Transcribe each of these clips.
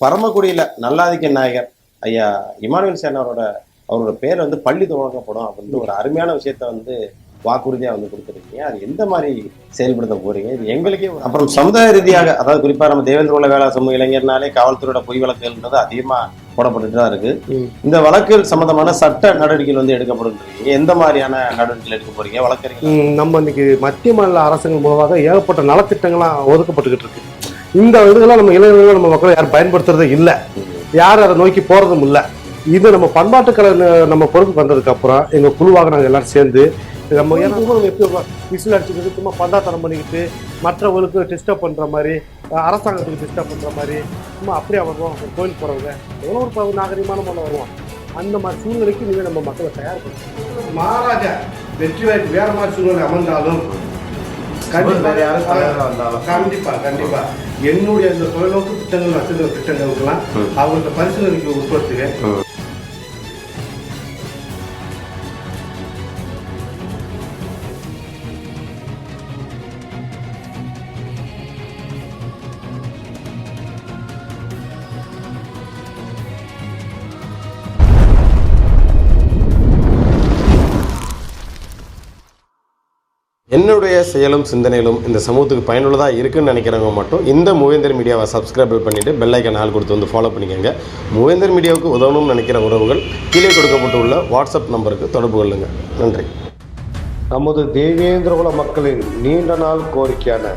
பரமக்குடியில நல்லாதிக்க நாயகர் ஐயா இமானுவேல் சேன் அவரோட அவரோட பேர் வந்து பள்ளி துவங்கப்படும் அப்படின்னு ஒரு அருமையான விஷயத்த வந்து வாக்குறுதியா வந்து கொடுத்துருக்கீங்க. அது எந்த மாதிரி செயல்படுத்த போறீங்க? இது எங்களுக்கே அப்புறம் சமுதாய ரீதியாக அதாவது குறிப்பா நம்ம தேவேந்திர உள்ள வேளா சமூக இளைஞர்னாலே காவல்துறையோட பொய் வழக்குகள்ன்றது அதிகமா போடப்பட்டுட்டு தான் இருக்கு. இந்த வழக்குகள் சம்பந்தமான சட்ட நடவடிக்கைகள் வந்து எடுக்கப்படும் இருக்கீங்க எந்த மாதிரியான நடவடிக்கைகள் எடுக்க போறீங்க? வழக்கறிஞர் நம்ம இன்னைக்கு மத்திய மாநில அரசுகள் மூலமாக ஏகப்பட்ட நலத்திட்டங்கள்லாம் ஒதுக்கப்பட்டுக்கிட்டு இருக்கு. இந்த இதுகளாம் நம்ம இளைஞர்கள் நம்ம மக்கள் யாரும் பயன்படுத்துறதே இல்லை. யாரும் அதை நோக்கி போறதும் இல்லை. இது நம்ம பண்பாட்டு கலை நம்ம பொறுப்பு வந்ததுக்கு அப்புறம் எங்க குழுவாக நாங்கள் எல்லாரும் சேர்ந்து நம்ம நம்ம எப்படி விசில் அடிச்சுக்கிட்டு சும்மா பந்தாத்தனம் பண்ணிக்கிட்டு மற்றவங்களுக்கு டிஸ்டர்ப் பண்ற மாதிரி அரசாங்கத்துக்கு டிஸ்டர்ப் பண்ற மாதிரி சும்மா அப்படியே வருவோம் கோயில் போறவங்க எவ்வளோ ஒரு நாகரிகமான முறையில் வருவோம் அந்த மாதிரி சூழ்நிலைக்கு இனிமேல் நம்ம மக்களை தயார் பண்ணணும் மகாராஜா வெற்றி வாய்ப்பு வேற மாதிரி சூழ்நிலை அமர்ந்தாலும் கண்டிப்பா வேற யாரும் தலைவரா வந்தாலும். கண்டிப்பா கண்டிப்பா என்னுடைய இந்த தொலைநோக்கு திட்டங்கள் நட்சத்திர திட்டங்களுக்கெல்லாம் ம். அவங்கள்ட்ட பரிசீலனைக்கு உட்படுத்துவேன் என்னுடைய செயலும் சிந்தனையிலும் இந்த சமூகத்துக்கு பயனுள்ளதாக இருக்குன்னு நினைக்கிறவங்க மட்டும் இந்த மூவேந்தர் மீடியாவை சப்ஸ்கிரைப் பண்ணிவிட்டு பெல்லைக்கன் ஆள் கொடுத்து வந்து ஃபாலோ பண்ணிக்கோங்க. மூவேந்தர் மீடியாவுக்கு உதவணும்னு நினைக்கிற உறவுகள் கீழே கொடுக்கப்பட்டுள்ள வாட்ஸ்அப் நம்பருக்கு தொடர்பு கொள்ளுங்கள் நன்றி. நமது தேவேந்திரகுல மக்களின் நீண்ட நாள் கோரிக்கையான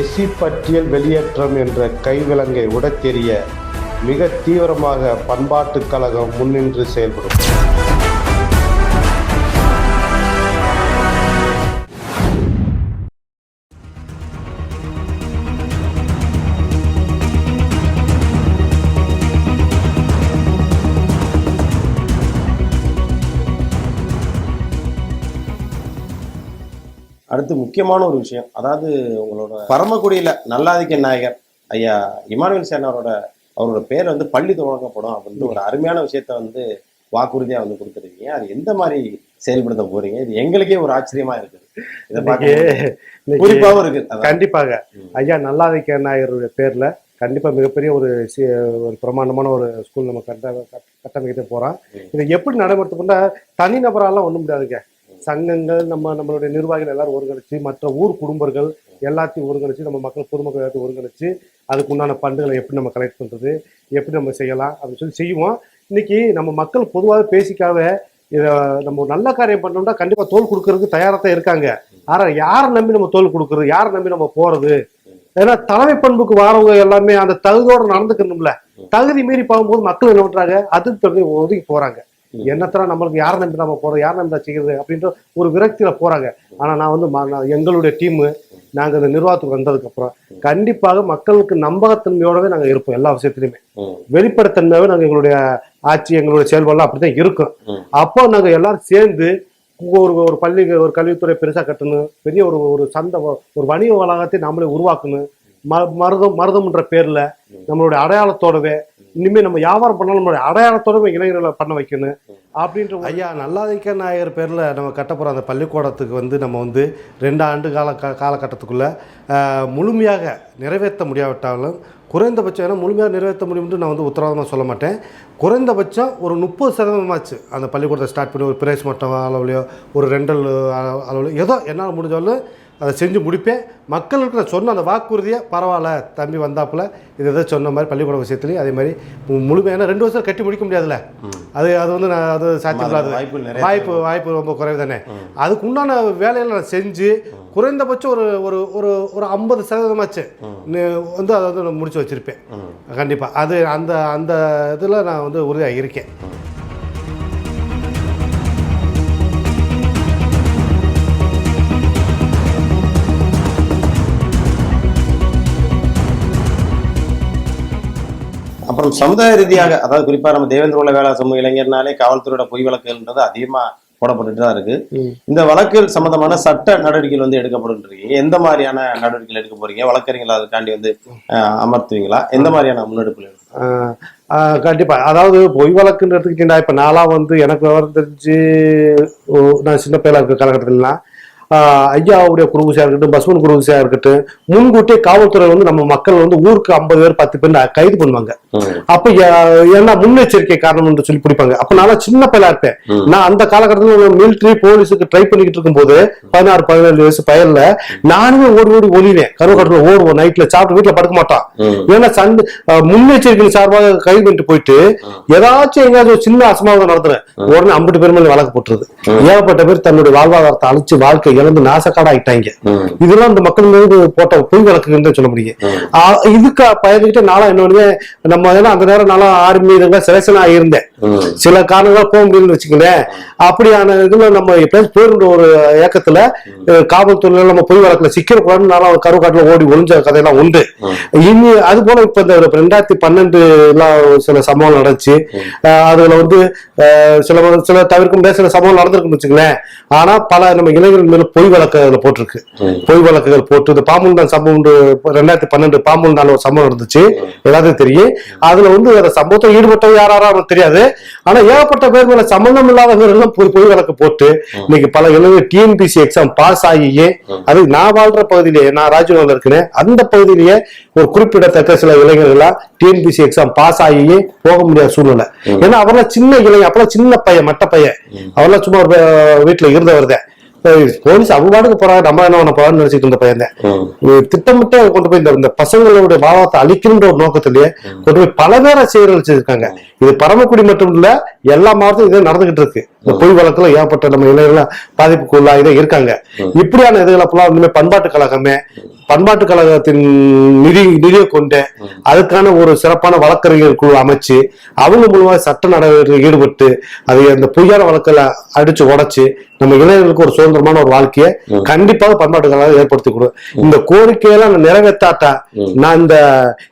எஸ்சி பட்டியல் வெளியேற்றம் என்ற கைவிலங்கை உடத்தெறிய மிக தீவிரமாக பண்பாட்டுக் கழகம் முன்னின்று செயல்படும். அடுத்து முக்கியமான ஒரு விஷயம். அதாவது உங்களோட பரமக்குடியில நல்லாதிக்க நாயகர் ஐயா இமானுவேல் சேன் அவரோட அவரோட பேர் வந்து பள்ளி துவங்கப்படும் அப்படின்னு ஒரு அருமையான விஷயத்த வந்து வாக்குறுதியா வந்து கொடுத்துருக்கீங்க. அது எந்த மாதிரி செயல்படுத்த போறீங்க? இது எங்களுக்கே ஒரு ஆச்சரியமா இருக்குது. இதை பார்க்க குறிப்பாகவும் இருக்கு. கண்டிப்பாக. ஐயா நல்லாதிக்க நாயருடைய பேர்ல கண்டிப்பா மிகப்பெரிய ஒரு ஒரு பிரமாண்டமான ஒரு ஸ்கூல் நம்ம கட்ட கட்ட- கட்டமைக்க போறோம். இதை எப்படி நடைமுறைத்துக்கொண்டா தனிநபராலாம் ஒண்ணும் முடியாதுங்க. சங்கங்கள் நம்ம நம்மளுடைய நிர்வாகிகள் எல்லாரும் ஒருங்கிணைச்சு மற்ற ஊர் குடும்பங்கள் எல்லாத்தையும் ஒருங்கிணைச்சு நம்ம மக்கள் பொதுமக்கள் எல்லாத்தையும் ஒருங்கிணைச்சு அதுக்கு உண்டான பண்டுகளை எப்படி நம்ம கலெக்ட் பண்ணுறது எப்படி நம்ம செய்யலாம் அப்படின்னு சொல்லி செய்வோம். இன்னைக்கு நம்ம மக்கள் பொதுவாக பேசிக்காக இதை நம்ம ஒரு நல்ல காரியம் பண்ணோம்னா கண்டிப்பாக தோல் கொடுக்கறதுக்கு தயாராக தான் இருக்காங்க. ஆனால் யாரை நம்பி நம்ம தோல் கொடுக்கறது யாரை நம்பி நம்ம போறது? ஏன்னா தலைமை பண்புக்கு வரவங்க எல்லாமே அந்த தகுதியோடு நடந்துக்கணும்ல. தகுதி மீறி போகும்போது மக்கள் என்ன பண்றாங்க? அதுக்கு தகுதி ஒதுக்கி போறாங்க. ம். என்னத்தர நம்மளுக்கு யாரை நம்பி நம்ம போறோம்? யாரை நம்பி நான் செய்யறது? அப்படின்ற ஒரு விரக்தியில போறாங்க. ஆனா நான் வந்து எங்களுடைய டீம் நாங்க இந்த நிர்வாகத்துக்கு வந்ததுக்கு அப்புறம் கண்டிப்பாக மக்களுக்கு நம்பகத்தன்மையோடவே நாங்க இருப்போம் எல்லா விஷயத்திலுமே ம், வெளிப்படைத்தன்மையாவே நாங்க எங்களுடைய ஆட்சி எங்களுடைய செயல்பாடுலாம் அப்படிதான் இருக்கும். அப்போ நாங்க எல்லாரும் சேர்ந்து ஒரு ஒரு பள்ளி ஒரு கல்வித்துறை பெருசா கட்டணும் பெரிய ஒரு ஒரு சந்தை ஒரு வணிக வளாகத்தை நாமளே உருவாக்கணும். மருதம் மருதம்ன்ற பேர்ல நம்மளுடைய அடையாளத்தோடவே இனிமே நம்ம வியாபாரம் பண்ணாலும் நம்மளுடைய அடையாளத்தோடவே இளைஞர்களை பண்ண வைக்கணும் அப்படின்ற ஐயா நல்லாதிக்க நாயர் பேரில் நம்ம கட்ட அந்த பள்ளிக்கூடத்துக்கு வந்து நம்ம வந்து ரெண்டு ஆண்டு கால காலகட்டத்துக்குள்ளே முழுமையாக நிறைவேற்ற முடியாவிட்டாலும் குறைந்தபட்சம் ஏன்னா முழுமையாக நிறைவேற்ற முடியும்னு நான் வந்து உத்தரவாதமாக சொல்ல மாட்டேன். குறைந்தபட்சம் ஒரு முப்பது சதவீதமாச்சு அந்த பள்ளிக்கூடத்தை ஸ்டார்ட் பண்ணி ஒரு பிரேஸ் மட்டம் அளவுலையோ ஒரு ரெண்டல் அளவுலையோ ஏதோ என்னால் முடிஞ்சாலும் அதை செஞ்சு முடிப்பேன். மக்களுக்கு நான் சொன்ன அந்த வாக்குறுதியை பரவாயில்ல தம்பி வந்தாப்புல இது எதோ சொன்ன மாதிரி பள்ளிக்கூட விஷயத்துலையும் அதே மாதிரி முழுமையான ரெண்டு வருஷம் கட்டி முடிக்க முடியாதுல்ல. அது அது வந்து நான் அது நிறைய வாய்ப்பு வாய்ப்பு ரொம்ப குறைவு தானே. அதுக்கு உண்டான வேலைகளை நான் செஞ்சு குறைந்தபட்சம் ஒரு ஒரு ஒரு ஒரு ஐம்பது சதவீதமாச்சு வந்து அதை வந்து நான் முடிச்சு வச்சிருப்பேன். கண்டிப்பாக அது அந்த அந்த இதில் நான் வந்து உறுதியாக இருக்கேன். அப்புறம் சமுதாய ரீதியாக அதாவது குறிப்பா நம்ம தேவேந்திர உள்ள வேளா சமூக இளைஞர்னாலே காவல்துறையோட பொய் வழக்குகள்ன்றது அதிகமா போடப்பட்டுட்டு தான் இருக்கு. இந்த வழக்குகள் சம்பந்தமான சட்ட நடவடிக்கைகள் வந்து எடுக்கப்படும் இருக்கீங்க எந்த மாதிரியான நடவடிக்கைகள் எடுக்க போறீங்க? வழக்கறிஞர்கள் அதுக்காண்டி வந்து அமர்த்துவீங்களா? எந்த மாதிரியான முன்னெடுப்புகள் கண்டிப்பா. அதாவது பொய் வழக்குன்னு எடுத்துக்கிட்டீங்கன்னா இப்ப நாளா வந்து எனக்கு விவரம் தெரிஞ்சு நான் சின்ன பையலா இருக்க காலகட்டத்திலலாம் ஆஹ், ஐயாவுடைய குருகுசியா இருக்கட்டும் பசுமன் குருகுசியா இருக்கட்டும் முன்கூட்டியே காவல்துறை வந்து நம்ம மக்கள் வந்து ஊருக்கு ஐம்பது பேர் பத்து பேர் கைது பண்ணுவாங்க. அப்ப ஏன்னா முன்னெச்சரிக்கை காரணம் என்று சொல்லி பிடிப்பாங்க. அப்ப நான் சின்ன பையலா இருப்பேன். நான் அந்த காலகட்டத்தில் மிலிட்டரி போலீஸுக்கு ட்ரை பண்ணிக்கிட்டு இருக்கும்போது பதினாறு பதினேழு வயசு பயல்ல நானுமே ஓடி ஓடி ஒளிவேன். கருவக்கட்டில் ஓடுவோம் நைட்ல சாப்பிட்டு வீட்டுல படுக்க மாட்டான். ஏன்னா சண்டு முன்னெச்சரிக்கை சார்பாக கைது பண்ணிட்டு போயிட்டு ஏதாச்சும் எங்கேயாச்சும் ஒரு சின்ன அசம்பாவிதம் நடத்துறேன் உடனே ஐம்பது பேர் மேல வழக்கு போட்டுருது. ஏகப்பட்ட பேர் தன்னுடைய வாழ்வாதாரத்தை அழிச்சு வாழ்க்கை இழந்து நாசக்காடாயிட்டாங்க. இதெல்லாம் இந்த மக்கள் மீது போட்ட பொய் வழக்குன்னு சொல்ல முடியும். இதுக்கு பயந்துகிட்டு நாளா என்ன பண்ணுவேன் நம்ம ஏன்னா அந்த நேரம் நாளா ஆர்மி இதெல்லாம் செலக்ஷன் ஆகியிருந்தேன். சில காரணங்களால போக முடியலன்னு வச்சுக்கங்களேன். அப்படியான இதுல நம்ம எப்பயாச்சும் போயிருந்த ஒரு ஏக்கத்துல அஹ், காவல்துறையில நம்ம பொய் வழக்குல சிக்கிறக்கூடாதுன்னு நானும் கருக்காட்டுல ஓடி ஒளிஞ்ச கதையெல்லாம் உண்டு. இனி அது போல இப்ப இந்த ரெண்டாயிரத்தி பன்னெண்டு எல்லாம் சில சம்பவம் நடந்துச்சு. அதுல வந்து சில சில தவிர்க்க முடியாத சில சம்பவம் நடந்திருக்குன்னு வச்சுங்களேன் ஆனா பல நம்ம இளைஞர்கள் மேல பொய் வழக்கு அதுல போட்டிருக்கு. பொய் வழக்குகள் போட்டு இந்த பாம்புண்டான் சம்பவம் உண்டு. ரெண்டாயிரத்தி பன்னெண்டு பாம்புண்டான் ஒரு சம்பவம் இருந்துச்சு எல்லாத்துக்கும் தெரியும். அதுல வந்து அந்த சம்பவத்தை ஈடுபட்டவங்க யார் தெரியாது. ஆனா ஏகப்பட்ட பேர் மேல சம்பந்தம் இல்லாதவங்க எல்லாம் பொய் பொய் வழக்கு போட்டு இன்னைக்கு பல இளைஞர் டிஎன்பிசி எக்ஸாம் பாஸ் ஆகியே அது நான் வாழ்ற பகுதியிலேயே நான் ராஜ்நகர்ல இருக்கிறேன். அந்த பகுதியிலேயே ஒரு குறிப்பிடத்தக்க சில இளைஞர்களா டிஎன்பிசி எக்ஸாம் பாஸ் ஆகியே போக முடியாத சூழ்நிலை. ஏன்னா அவரெல்லாம் சின்ன இளைஞர் அப்பெல்லாம் சின்ன பையன் மட்ட பையன். அவரெல்லாம் சும்மா ஒரு வீட்டுல இருந்தவர் தான். போலீஸ் அவங்க பாட்டுக்கு போறாங்க. நம்ம என்ன பண்ண போறான்னு நினைச்சிட்டு இருந்த பையன் திட்டமிட்டு கொண்டு போய் இந்த- பசங்களுடைய வாழ்வாத்தை அழிக்கின்ற ஒரு நோக்கத்திலேயே கொண்டு போய் பல பேரை சீரழிச்சிருக்காங்க இது பரமக்குடி மட்டும் இல்ல எல்லா மாவட்டத்திலும் இதே நடந்துகிட்டு இருக்கு. இந்த பொய் வழக்குல ஏற்பட்ட நம்ம இளைஞர்கள் பாதிப்புக்கு உள்ளாக இருக்காங்க இப்படியான இதுகளப்பெல்லாம் இனிமே பண்பாட்டு கழகமே பண்பாட்டு கழகத்தின் நிதி நிதியை கொண்டு அதுக்கான ஒரு சிறப்பான வழக்கறிஞர் குழு அமைச்சு அவங்க மூலமா சட்ட நடவடிக்கையில் ஈடுபட்டு அதை அந்த பொய்யான வழக்கில் அடிச்சு உடைச்சு நம்ம இளைஞர்களுக்கு ஒரு சுதந்திரமான ஒரு வாழ்க்கையை கண்டிப்பாக பண்பாட்டு கழகம் ஏற்படுத்தி கொடு. இந்த கோரிக்கையெல்லாம் நான் நிறைவேற்றாட்டா? நான் இந்த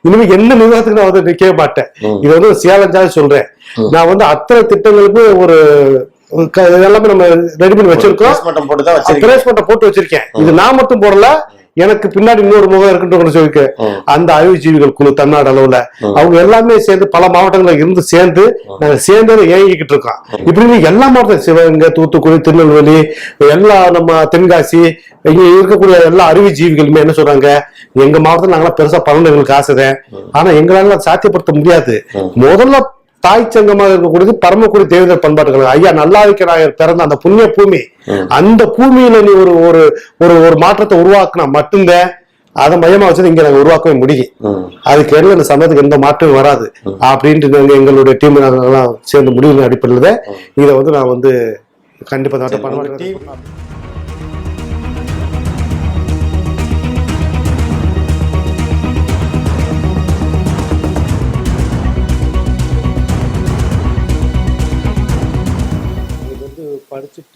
இனிமே என்ன நிர்வாகத்துக்கு நான் வந்து நிற்கவே மாட்டேன். இது வந்து ஒரு சேலஞ்சாக சொல்றேன். நான் வந்து அத்தனை திட்டங்களுக்கு ஒரு எல்லாமே நம்ம ரெடி பண்ணி வச்சிருக்கோம். போட்டு போட்டு வச்சிருக்கேன். இது நான் மட்டும் போடல எனக்கு பின்னாடி இன்னொரு முகம் இருக்குன்னு சொல்லியிருக்கேன். ம். அந்த அறிவுஜீவிகள் குழு தமிழ்நாடு அளவுல. அவங்க எல்லாமே சேர்ந்து பல மாவட்டங்கள்ல இருந்து சேர்ந்து நாங்க சேர்ந்து இயங்கிக்கிட்டு இருக்கோம். இப்படி எல்லா மாவட்டம் சிவகங்கை தூத்துக்குடி திருநெல்வேலி எல்லா நம்ம தென்காசி இங்க இருக்கக்கூடிய எல்லா அறிவுஜீவிகளுமே என்ன சொல்றாங்க எங்க மாவட்டத்துல நாங்களாம் பெருசா பலன் எங்களுக்கு ஆசைதான் ஆனா எங்களால சாத்தியப்படுத்த முடியாது. முதல்ல தாய் சங்கமாக இருக்கக்கூடியது பரமக்குடி தேவேந்தர் பண்பாட்டு கழகம் ஐயா நல்லாவிக்க நாயர் பிறந்த அந்த புண்ணிய பூமி அந்த பூமியில நீ ஒரு ஒரு ஒரு ஒரு மாற்றத்தை உருவாக்குனா மட்டும்தான் அதை மையமா வச்சு இங்க நாங்க உருவாக்கவே முடியும். அதுக்கு இடையில இந்த சமயத்துக்கு எந்த மாற்றமும் வராது. அப்படின்ட்டு நாங்க எங்களுடைய டீம் எல்லாம் சேர்ந்து முடிவின் அடிப்படையில் இதை வந்து நான் வந்து கண்டிப்பா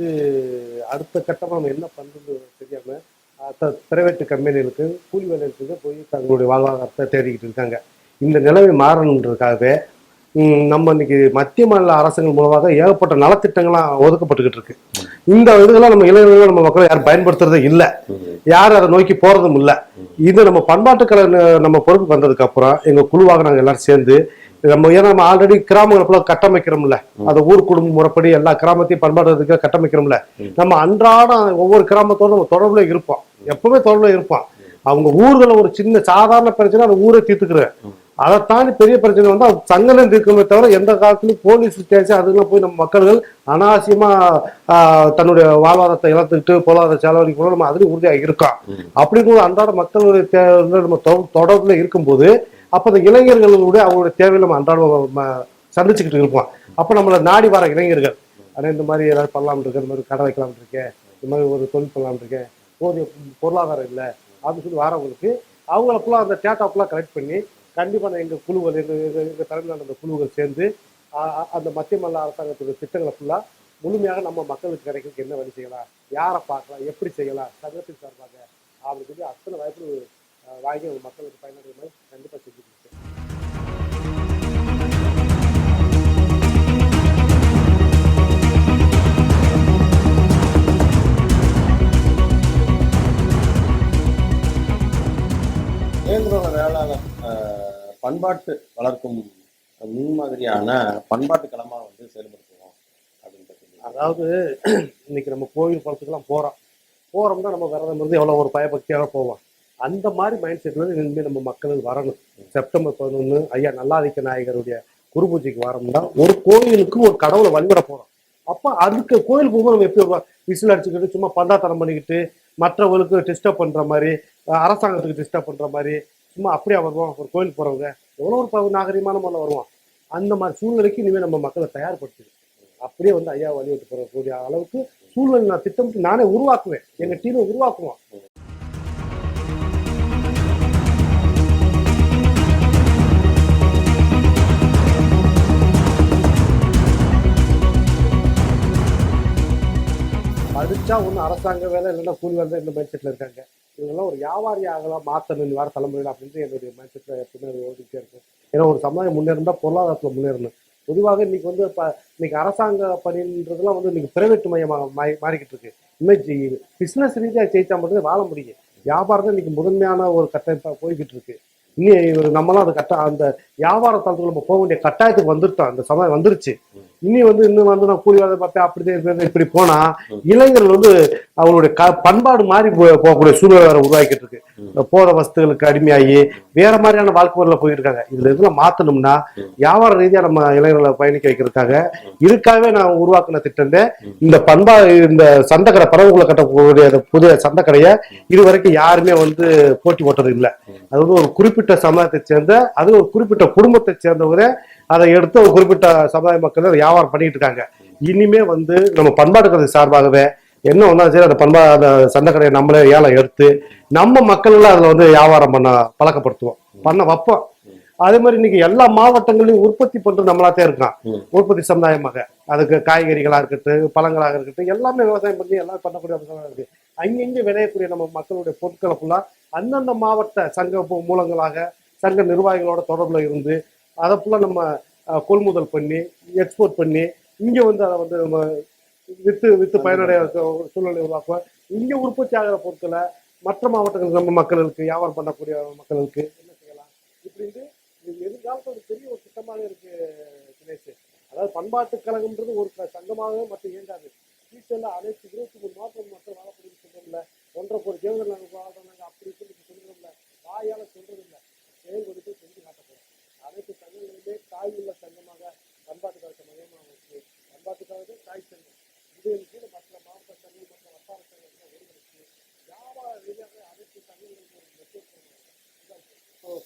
படிச்சுட்டு அடுத்த கட்டமாக நம்ம என்ன பண்ணுறது தெரியாமல் பிரைவேட் கம்பெனிகளுக்கு கூலி வேலைகளுக்கு போய் தங்களுடைய வாழ்வாதாரத்தை தேடிக்கிட்டு இருக்காங்க. இந்த நிலைமை மாறணுன்றதுக்காகவே நம்ம இன்னைக்கு மத்திய மாநில அரசுகள் மூலமாக ஏகப்பட்ட நலத்திட்டங்கள்லாம் ஒதுக்கப்பட்டுக்கிட்டு இருக்கு. இந்த இதுகளாம் நம்ம இளைஞர்கள் நம்ம மக்கள் யாரும் பயன்படுத்துறதே இல்லை. யாரும் அதை நோக்கி போறதும் இல்லை. இது நம்ம பண்பாட்டு கலை நம்ம பொறுப்பு வந்ததுக்கு அப்புறம் எங்க குழுவாக நாங்கள் எல்லாரும் சேர்ந்து நம்ம ஏன்னா நம்ம ஆல்ரெடி கிராமங்களை ஃபுல்லாக கட்டமைக்கிறோம்ல. அந்த ஊர் குடும்ப முறைப்படி எல்லா கிராமத்தையும் பண்பாடுறதுக்கு கட்டமைக்கிறோம்ல. நம்ம அன்றாடம் ஒவ்வொரு கிராமத்தோட நம்ம தொடர்புல இருப்போம். எப்பவுமே தொடர்புல இருப்போம். அவங்க ஊர்களை ஒரு சின்ன சாதாரண பிரச்சனை அந்த ஊரை தீர்த்துக்கிறேன் அதை தாண்டி பெரிய பிரச்சனை வந்து அது சங்கலம் தீர்க்குமே தவிர எந்த காலத்துலயும் போலீஸ் ஸ்டேஷன் அதுக்கெல்லாம் போய் நம்ம மக்கள்கள் அனாவசியமா ஆஹ், தன்னுடைய வாழ்வாதாரத்தை இழந்துக்கிட்டு பொருளாதார செலவழிக்கும் போது நம்ம அதுலயும் உறுதியாக இருக்கோம். அப்படிங்கும்போது அன்றாட மக்களுடைய நம்ம தொடர்புல இருக்கும்போது அப்போ அந்த இளைஞர்களுடைய அவங்களுடைய தேவையை நம்ம அன்றாடம் சந்திச்சுக்கிட்டு இருப்போம். அப்போ நம்மளை நாடி வர இளைஞர்கள் ஆனால் இந்த மாதிரி ஏதாவது பண்ணலாம்னு இருக்கேன் இந்த மாதிரி கடை வைக்கலாம்னு இருக்கேன் இந்த மாதிரி ஒரு தொழில் பண்ணலாம்னு இருக்கேன் போதிய பொருளாதாரம் இல்லை அப்படின்னு சொல்லி வரவங்களுக்கு அவங்கள ஃபுல்லாக அந்த டேட்டா ஃபுல்லாக கலெக்ட் பண்ணி கண்டிப்பாக நான் எங்கள் குழுக்கள் எங்கள் எங்கள் எங்கள் தலைமையிலான அந்த குழுக்கள் சேர்ந்து அந்த மத்திய மாநில அரசாங்கத்துடைய திட்டங்களை ஃபுல்லாக முழுமையாக நம்ம மக்களுக்கு கிடைக்கிறதுக்கு என்ன வழி செய்யலாம் யாரை பார்க்கலாம் எப்படி செய்யலாம் சங்கத்தின் சார்பாக அப்படின்னு சொல்லி அத்தனை வாய்ப்பு வாங்கி அவங்க மக்களுக்கு பயனடைய மாதிரி கண்டிப்பாக இயந்திரோட வேளாளர் அஹ், பண்பாட்டு வளர்க்கும் முன்மாதிரியான பண்பாட்டு களமா வந்து செயல்படுத்துவோம் அப்படின்றது அதாவது இன்னைக்கு நம்ம கோவில் குளத்துக்குலாம் போகிறோம் போறோம்னா நம்ம விரதம் இருந்து எவ்வளவு ஒரு பயபக்தியாக போவோம். அந்த மாதிரி மைண்ட் செட்ல இருந்து இனிமேல் நம்ம மக்கள் வரணும். செப்டம்பர் பதினொன்று ஐயா நல்லாதிக்க நாயகருடைய குரு பூஜைக்கு வரோம்னா ஒரு கோயிலுக்கு ஒரு கடவுளை வழிபட போறோம். அப்போ அதுக்கு கோயில் போகும்போது நம்ம எப்படி விசில் அடிச்சுக்கிட்டு சும்மா பந்தாத்தனம் பண்ணிக்கிட்டு மற்றவங்களுக்கு டிஸ்டர்ப் பண்ற மாதிரி அரசாங்கத்துக்கு டிஸ்டர்ப் பண்ற மாதிரி சும்மா அப்படியே வருவோம் ஒரு கோயிலுக்கு போறவங்க எவ்வளோ ஒரு ப- நாகரிகமான முறையில் வருவோம் அந்த மாதிரி சூழ்நிலைக்கு இனிமேல் நம்ம மக்களை தயார்படுத்துது அப்படியே வந்து ஐயா வழிவிட்டு போகக்கூடிய அளவுக்கு சூழ்நிலை நான் திட்டமிட்டு நானே உருவாக்குவேன். எங்கள் டீமை உருவாக்குவோம் படிச்சா ஒன்றும் அரசாங்க வேலை இல்லைன்னா கூலி வேலை தான் இந்த மைண்ட் செட்டில் இருக்காங்க. இவங்கெல்லாம் ஒரு வியாபாரி ஆகலாம் மாற்றணும் இந்த வார தலைமுறையில் அப்படின்ட்டு என்னுடைய மைண்ட் செட்டில் எப்பவுமே அது ஓடிக்கிட்டே இருக்கும். ஏன்னா ஒரு சமுதாயம் முன்னேறினா பொருளாதாரத்தில் முன்னேறணும். பொதுவாக இன்னைக்கு வந்து இப்போ இன்னைக்கு அரசாங்க பணின்றதுலாம் வந்து இன்னைக்கு பிரைவேட் மையமாக மாறி மாறிக்கிட்டு இருக்கு. இன்னைக்கு பிஸ்னஸ் ரீதியாக ஜெயிச்சா மட்டும்தான் வாழ முடியும். வியாபாரம் தான் இன்னைக்கு முதன்மையான ஒரு கட்டமைப்பாக போய்கிட்டு இருக்கு. இனி ஒரு நம்மளாம் அது கட்ட அந்த வியாபார தளத்துக்கு நம்ம போக வேண்டிய கட்டாயத்துக்கு வந்துட்டோம். அந்த சமயம் வந்துருச்சு. இனி வந்து இன்னும் வந்து நான் கூலி வேலை பார்ப்பேன் அப்படிதான் இப்படி போனா இளைஞர்கள் வந்து அவங்களுடைய க பண்பாடு மாறி போகக்கூடிய சூழ்நிலை வேற உருவாக்கிட்டு இருக்கு. போற வசதிகளுக்கு அடிமையாகி வேற மாதிரியான வாழ்க்கை முறையில போயிட்டு இருக்காங்க இதுல இதெல்லாம் மாத்தணும்னா வியாபார ரீதியா நம்ம இளைஞர்களை பயணிக்க வைக்கிறதுக்காக இதுக்காகவே நான் உருவாக்குன திட்டம் இந்த பண்பா இந்த சந்தைக்கடை பறவைகளை கட்டக்கூடிய புதிய சந்தைக்கடையை இது வரைக்கும் யாருமே வந்து போட்டி போட்டது இல்லை. அது வந்து ஒரு குறிப்பிட்ட சமயத்தை சேர்ந்த அது ஒரு குறிப்பிட்ட குடும்பத்தை சேர்ந்தவங்க அதை எடுத்து ஒரு குறிப்பிட்ட சமுதாய மக்கள் அதை வியாபாரம் பண்ணிட்டு இருக்காங்க. இனிமே வந்து நம்ம பண்பாடு கலை சார்பாகவே என்ன ஒன்றா சரி அந்த பண்பா அந்த சந்தைக்கடையை நம்மளே ஏலம் எடுத்து நம்ம மக்கள் எல்லாம் அதில் வந்து வியாபாரம் பண்ண பழக்கப்படுத்துவோம். பண்ண வைப்போம். அதே மாதிரி இன்னைக்கு எல்லா மாவட்டங்களையும் உற்பத்தி பண்றது நம்மளாத்தே இருக்கான். உற்பத்தி சமுதாயமாக. அதுக்கு காய்கறிகளா இருக்கட்டும் பழங்களாக இருக்கட்டும் எல்லாமே விவசாயம் பண்ணி எல்லாம் பண்ணக்கூடிய அம்சங்களா இருக்கு. அங்கங்க விளையக்கூடிய நம்ம மக்களுடைய பொருட்களை ஃபுல்லா அந்தந்த மாவட்ட சங்க மூலங்களாக சங்க நிர்வாகிகளோட தொடர்பில் இருந்து அதை ஃபுல்லாக நம்ம கொள்முதல் பண்ணி எக்ஸ்போர்ட் பண்ணி இங்கே வந்து அதை வந்து நம்ம வித்து வித்து பயனடைய ஒரு சூழ்நிலை உருவாக்குவோம். இங்கே உற்பத்தி ஆகிற பொருட்களை மற்ற மாவட்டங்கள் நம்ம மக்களுக்கு வியாபாரம் பண்ணக்கூடிய மக்களுக்கு என்ன செய்யலாம்? இப்படி இது எதிர்காலத்துல ஒரு பெரிய ஒரு திட்டமாக இருக்கு தினேஷ். அதாவது பண்பாட்டு கழகம்ன்றது ஒரு சங்கமாகவே மட்டும் இயங்காது. ஃபியூச்சரில் அனைத்து இருபத்தி மூணு மாதம் மட்டும் வாழக்கூடிய சொல்றோம்ல ஒன்றரை கோடி தேவர்கள் நாங்கள் வாழ்றோம் அப்படி சொல்லி சொல்றோம்ல வாயால சொல்றது இல்ல செயல்படுத்தி செஞ்சு காட்டப்படும் அனைத்து சங்கங்களுமே தாய் உள்ள சங்கமாக பண்பாட்டு கழகத்தை மையமாக வச்சு பண்பாட்டு கழகம் தாய் சங்கம் இதுக்கு கீழே மற்ற மாவட்ட சங்கம் மற்ற வட்டார சங்கங்கள் ஒருங்கிணைச்சு வியாபார ரீதியாக அனைத்து சங்கங்களுக்கு ஒரு மெச்சூர்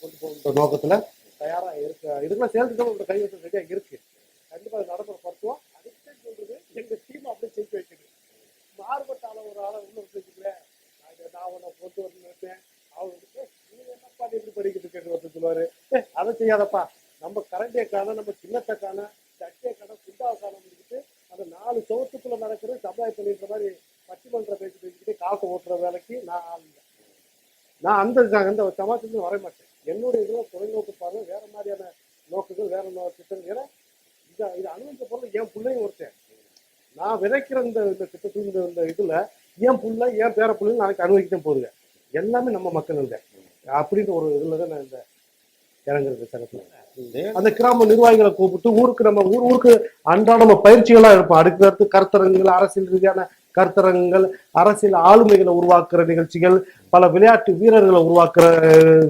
கொண்டு போகின்ற நோக்கத்துல தயாரா இருக்கு இதுக்கெல்லாம் சேர்ந்து உங்க கைவசம் ரெடியா இருக்கு. கண்டிப்பா அது பருத்துவோம் அதுக்கு சொல்றது? எங்க டீம் அப்படியே ஜெயிக்க வைக்கணும் மாறுபட்ட ஆள ஒரு ஆளை உள்ள வச்சுக்கல. நான் உன்னை கொண்டு வந்து நினைப்பேன் அவர் வந்துட்டு நீ என்னப்பா எப்படி படிக்கிட்டு இருக்கேன்னு ஒருத்தர் சொல்லுவாரு. அதை செய்யாதப்பா. நம்ம கரண்டியை காண நம்ம சின்னத்தை காண சட்டையை காண குண்டாவை காண முடிச்சுட்டு அந்த நாலு சவுத்துக்குள்ள நடக்கிறது சமுதாயம் பண்ணிடுற மாதிரி பட்டிமன்ற பேச்சு பேசிக்கிட்டு காசு ஓட்டுற வேலைக்கு நான் ஆள் நான் அந்த அந்த சமாஜத்துக்கு வர மாட்டேன். என்னுடைய இதில் தொலைநோக்கு பார்வை வேற மாதிரியான நோக்குகள் வேற நோ- திட்டங்கள் ஏன்னா இதை இதை அனுபவிக்க போறது என் பிள்ளையும் ஒருத்தன். நான் விதைக்கிற இந்த இந்த திட்டத்தில் இந்த இந்த இதில் என் பிள்ளை என் பேர பிள்ளைங்க நாளைக்கு அனுபவிக்க போகுது எல்லாமே நம்ம மக்கள் இல்லை அப்படின்ற ஒரு இதில் தான் நான் இந்த இறங்குறது சங்கத்தில் அந்த கிராம நிர்வாகிகளை கூப்பிட்டு ஊருக்கு நம்ம ஊர் ஊருக்கு அன்றாட நம்ம பயிற்சிகளாக இருப்போம் அடுத்த கருத்தரங்குகள் அரசியல் ரீதியான கருத்தரங்குகள் அரசியல் ஆளுமைகளை உருவாக்குற நிகழ்ச்சிகள் பல விளையாட்டு வீரர்களை உருவாக்குற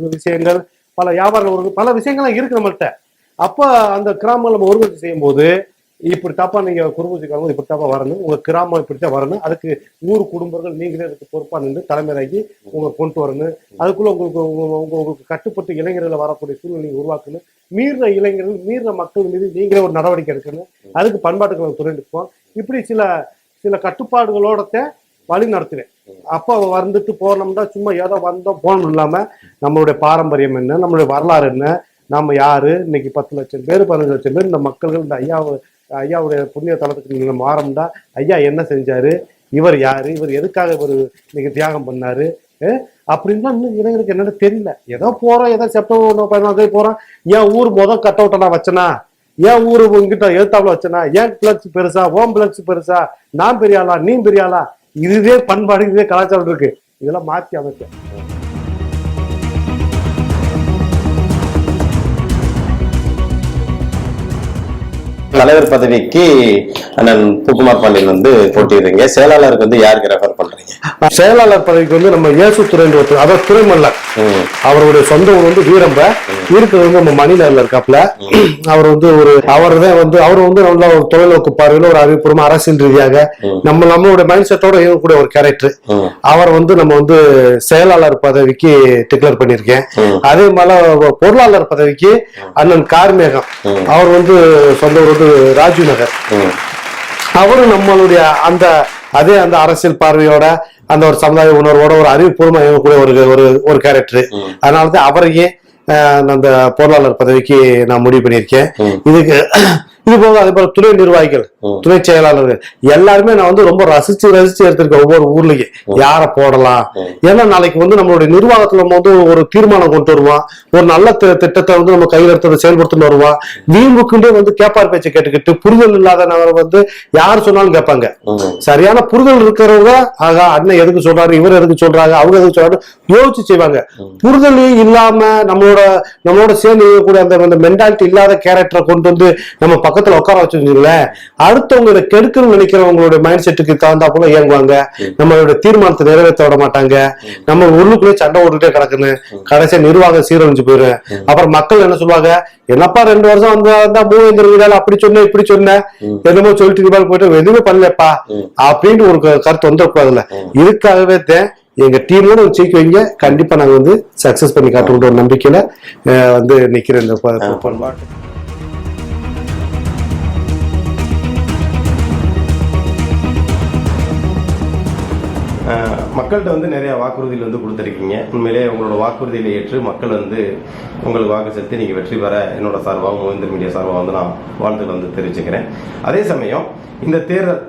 விஷயங்கள் பல வியாபாரங்கள் பல விஷயங்கள்லாம் இருக்கு நம்மள்கிட்ட அப்போ அந்த கிராமங்கள் நம்ம ஒருங்கிணைச்சு செய்யும்போது இப்படி தாப்பா நீங்க குடும்பத்துக்காக இப்படி தாப்பா வரணும் உங்க கிராமம் இப்படித்தான் வரணும் அதுக்கு ஊர் குடும்பங்கள் நீங்களே அதுக்கு பொறுப்பா நின்று தலைமையாகி உங்க கொண்டு வரணும். அதுக்குள்ள உங்களுக்கு உங்க- உங்களுக்கு கட்டுப்பட்டு இளைஞர்களை வரக்கூடிய சூழ்நிலை உருவாக்கணும். மீறின இளைஞர்கள் மீறின மக்கள் மீது நீங்களே ஒரு நடவடிக்கை எடுக்கணும். அதுக்கு பண்பாட்டுகளை துறை எடுப்போம் இப்படி சில சில கட்டுப்பாடுகளோட வழி நடத்துவேன் அப்போ வந்துட்டு போனோம்னா சும்மா ஏதோ வந்தோம் போனோம் இல்லாம நம்மளுடைய பாரம்பரியம் என்ன நம்மளுடைய வரலாறு என்ன நம்ம யாரு இன்னைக்கு பத்து லட்சம் பேர் பதினஞ்சு லட்சம் பேர் இந்த மக்கள்கள் இந்த ஐயா ஐயாவுடைய புண்ணிய தளத்துக்கு நீங்க மாறம்டா ஐயா என்ன செஞ்சாரு இவர் யாரு இவர் எதுக்காக இவர் இன்னைக்கு தியாகம் பண்ணாரு அஹ் அப்படின்னு இன்னும் இளைஞருக்கு என்னன்னு தெரியல. ஏதோ போறோம் ஏதோ செப்டம்பர் ஒன்று பதினாறு போறோம். ஏன் ஊர் மொதல் கட் அவுட்டை நான் வச்சனா? ஏன் ஊர் உங்ககிட்ட எழுத்தாவில் வச்சனா? ஏன் பிளக்ஸ் பெருசா? ஓம் பிளக்ஸ் பெருசா? நான் பெரியாளா நீ பெரியாளா இதுவே பண்பாடு இதுவே கலாச்சாரம் இருக்கு. இதெல்லாம் மாத்தி அமைச்சேன் தலைவர் பதவிக்கு அண்ணன் பூக்குமார் பாண்டியன் வந்து போட்டிடுறீங்க செயலாளருக்கு வந்து யாருக்கு ரெஃபர் பண்றீங்க? செயலாளர் பதவிக்கு வந்து நம்ம இயேசு துறைன்ற ஒருத்தர் அதாவது துறைமல்லர் அவருடைய சொந்த ஊர் வந்து வீரம்ப. இருக்கிறது வந்து நம்ம மணிநகர்ல இருக்காப்ல அவர் வந்து ஒரு அவர் தான் வந்து அவர் வந்து நல்ல ஒரு தொலைநோக்கு பார்வையில ஒரு அறிவுபூர்வமா அரசியல் ரீதியாக நம்ம நம்மளுடைய மைண்ட் செட்டோட இயங்கக்கூடிய ஒரு கேரக்டர் அவர் வந்து நம்ம வந்து செயலாளர் பதவிக்கு டிக்ளேர் பண்ணியிருக்கேன். அதே மாதிரி பொருளாளர் பதவிக்கு அண்ணன் கார்மேகம் அவர் வந்து சொந்த ஊர் வந்து ராஜீவ் நகர். அவரும் நம்மளுடைய அந்த அதே அந்த அரசியல் பார்வையோட அந்த ஒரு சமுதாய உணர்வோட ஒரு அறிவுபூர்வமா இயங்கக்கூடிய ஒரு ஒரு ஒரு கேரக்டர் அதனாலதான் அவரையே அஹ், அந்த பொருளாளர் பதவிக்கு நான் முடிவு பண்ணியிருக்கேன். இதுக்கு இது போக அதே போல துணை நிர்வாகிகள் துணை செயலாளர்கள் எல்லாருமே நான் வந்து ரொம்ப ரசிச்சு ரசிச்சு எடுத்திருக்கேன் ஒவ்வொரு ஊர்லயும். யாரை போடலாம்? ஏன்னா நாளைக்கு வந்து நம்மளுடைய நிர்வாகத்துல நம்ம வந்து ஒரு தீர்மானம் கொண்டு வருவோம். ஒரு நல்ல திட்டத்தை வந்து நம்ம கையில் எடுத்து செயல்படுத்தின்னு வருவோம். வீம்புக்குண்டே வந்து கேப்பார் பேச்சை கேட்டுக்கிட்டு புரிதல் இல்லாத நபரை வந்து யார் சொன்னாலும் கேட்பாங்க. சரியான புரிதல் இருக்கிறவங்க ஆகா அண்ணன் எதுக்கு சொல்றாரு? இவர் எதுக்கு சொல்றாங்க அவங்க எதுக்கு சொல்றாரு யோசிச்சு செய்வாங்க. புரிதல் இல்லாம நம்மளோட நம்மளோட சேர்ந்து இருக்கக்கூடிய அந்த மென்டாலிட்டி இல்லாத கேரக்டரை கொண்டு வந்து நம்ம பக்கத்துல உட்கார வச்சுங்களேன் அடுத்தவங்க இதை கெடுக்கணும்னு நினைக்கிறவங்களுடைய மைண்ட் செட்டுக்கு தகுந்தா போல இயங்குவாங்க. நம்மளோட தீர்மானத்தை நிறைவேற்ற விட மாட்டாங்க. நம்ம உள்ளுக்குள்ளே சண்டை ஓட்டுட்டே கிடக்குன்னு கடைசியா நிர்வாகம் சீரழிஞ்சு போயிடும் அப்புறம் மக்கள் என்ன சொல்லுவாங்க? என்னப்பா ரெண்டு வருஷம் வந்து வந்தா மூவேந்தர் வீடால அப்படி சொன்ன இப்படி சொன்ன. என்னமோ சொல்லிட்டு இருப்பாரு போயிட்டு எதுவுமே பண்ணலப்பா அப்படின்ட்டு ஒரு கருத்து வந்துடக்கூடாதுல்ல. இதுக்காகவே தான் எங்க டீமோட ஒரு ஜெயிக்க வைங்க. கண்டிப்பா நாங்க வந்து சக்சஸ் பண்ணி காட்டுன்ற ஒரு நம்பிக்கையில வந்து நிக்கிறேன் இந்த மக்கள்கிட்ட வந்து நிறைய வாக்குறுதிகள் வந்து கொடுத்துருக்கீங்க. உண்மையிலேயே உங்களோட வாக்குறுதிகளை ஏற்று மக்கள் வந்து உங்களுக்கு வாக்கு செலுத்தி நீங்கள் வெற்றி பெற என்னோட சார்பாகவும் மூவிந்தர் மீடியா சார்பாக வந்து நான் வாழ்த்துக்கள் வந்து தெரிவிச்சுக்கிறேன். அதே சமயம் இந்த தேர்தல்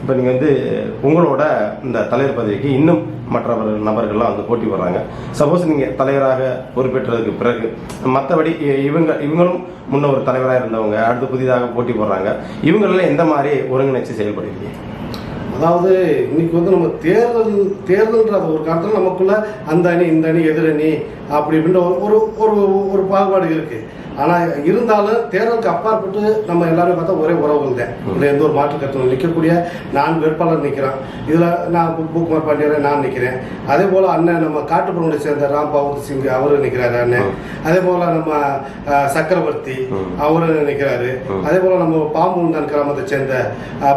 இப்போ நீங்கள் வந்து உங்களோட இந்த தலைவர் பதவிக்கு இன்னும் மற்றவர் நபர்கள்லாம் வந்து போட்டி போடுறாங்க. சப்போஸ் நீங்கள் தலைவராக பொறுப்பேற்றதுக்கு பிறகு மற்றபடி இவங்க இவங்களும் முன்ன ஒரு தலைவராக இருந்தவங்க அடுத்து புதிதாக போட்டி போடுறாங்க. இவங்களெல்லாம் எந்த மாதிரி ஒருங்கிணைச்சு செயல்படுவீங்க அதாவது இன்னைக்கு வந்து நம்ம தேர்தல் தேர்தல்ன்ற ஒரு காலத்துல நமக்குள்ள அந்த அணி இந்த அணி எதிர் அணி அப்படி இப்படின்ற ஒரு ஒரு ஒரு பாகுபாடு இருக்கு. ஆனா இருந்தாலும் தேர்தலுக்கு அப்பாற்பட்டு நம்ம எல்லாரும் பார்த்தா ஒரே உறவுகள் தான் இதுல எந்த ஒரு மாற்று கருத்து நிற்கக்கூடிய நான் வேட்பாளர் நிற்கிறேன் இதுல நான் பூக்குமார் பாண்டியரை நான் நிற்கிறேன் அதே போல அண்ணன் நம்ம காட்டுப்புறங்களை சேர்ந்த ராம் பவத் சிங் அவரு நிற்கிறாரு அண்ணன். அதே போல நம்ம சக்கரவர்த்தி அவரு நிற்கிறாரு அதே போல நம்ம பாம்புந்தான் கிராமத்தை சேர்ந்த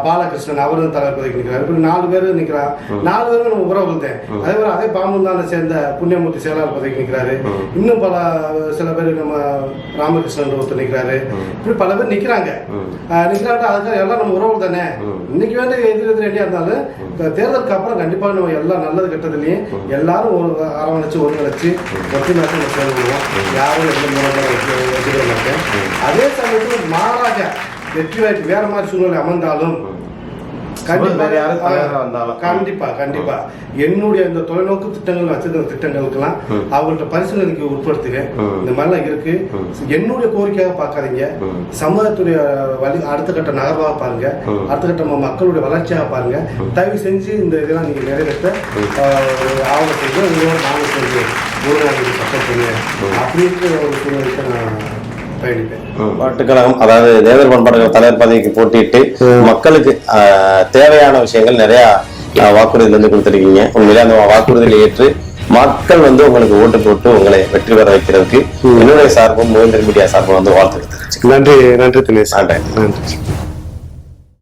பாலகிருஷ்ணன் அவரும் தலைவர் நிற்கிறாரு இப்படி நாலு பேர் நிற்கிறான் நாலு பேருமே நம்ம உறவுகள் தான் அதே போல அதே பாம்புந்தானை சேர்ந்த புண்ணியமூர்த்தி செயலாளர் பதவிக்கு நிற்கிறாரு இன்னும் பல சில பேர் நம்ம ராமகிருஷ்ணன் ஒருத்தர் நிற்கிறாரு இப்படி பல பேர் நிற்கிறாங்க நிற்கிறாங்க அதுக்காக எல்லாம் நம்ம உறவுகள் தானே? இன்னைக்கு வேண்டிய எதிர் எதிர் ரெடியா இருந்தாலும் தேர்தலுக்கு அப்புறம் கண்டிப்பா நம்ம எல்லாம் நல்லது கெட்டதுலயும் எல்லாரும் ஒரு அரவணைச்சு ஒருங்கிணைச்சு ஒற்றுமையாக நம்ம சேர்ந்துருவோம் யாரும் எந்த மாட்டேன். அதே சமயத்தில் மாறாக வெற்றி வாய்ப்பு வேற மாதிரி சூழ்நிலை அமர்ந்தாலும் கண்டிப்பா. வேற யாரும் தலைவரா வந்தாலும். கண்டிப்பா கண்டிப்பா. என்னுடைய இந்த தொலைநோக்கு திட்டங்கள் வச்சிருந்த திட்டங்களுக்கெல்லாம் அவங்கள்ட்ட பரிசீலனைக்கு உட்படுத்துவேன். இந்த மாதிரிலாம் இருக்கு. என்னுடைய கோரிக்கையாக பார்க்காதீங்க. சமூகத்துடைய வழி அடுத்த கட்ட நகர்வாக பாருங்க. அடுத்த கட்ட மக்களுடைய வளர்ச்சியாக பாருங்க. தயவு செஞ்சு இந்த இதெல்லாம் நீங்க நிறைவேற்ற ஆவணம் செய்து உங்களோட நாங்கள் செஞ்சு சப்போர்ட் பண்ணுங்க அப்படின்ற ஒரு சூழ்நிலைக்கு நான் பாட்டுக்கழகம் அதாவது தேவர் பண்பாட்டு தலைவர் பதவிக்கு போட்டியிட்டு மக்களுக்கு தேவையான விஷயங்கள் நிறைய ஆஹ், வாக்குறுதிகள் வந்து கொடுத்துருக்கீங்க. உண்மையிலே அந்த வாக்குறுதிகளை ஏற்று மக்கள் வந்து உங்களுக்கு ஓட்டு போட்டு உங்களை வெற்றி பெற வைக்கிறதுக்கு என்னுடைய சார்பும் மூவேந்தர் மீடியா சார்பும் வந்து தெரிவிச்சுக்கிறேன். நன்றி நன்றி தினேஷ். நன்றி.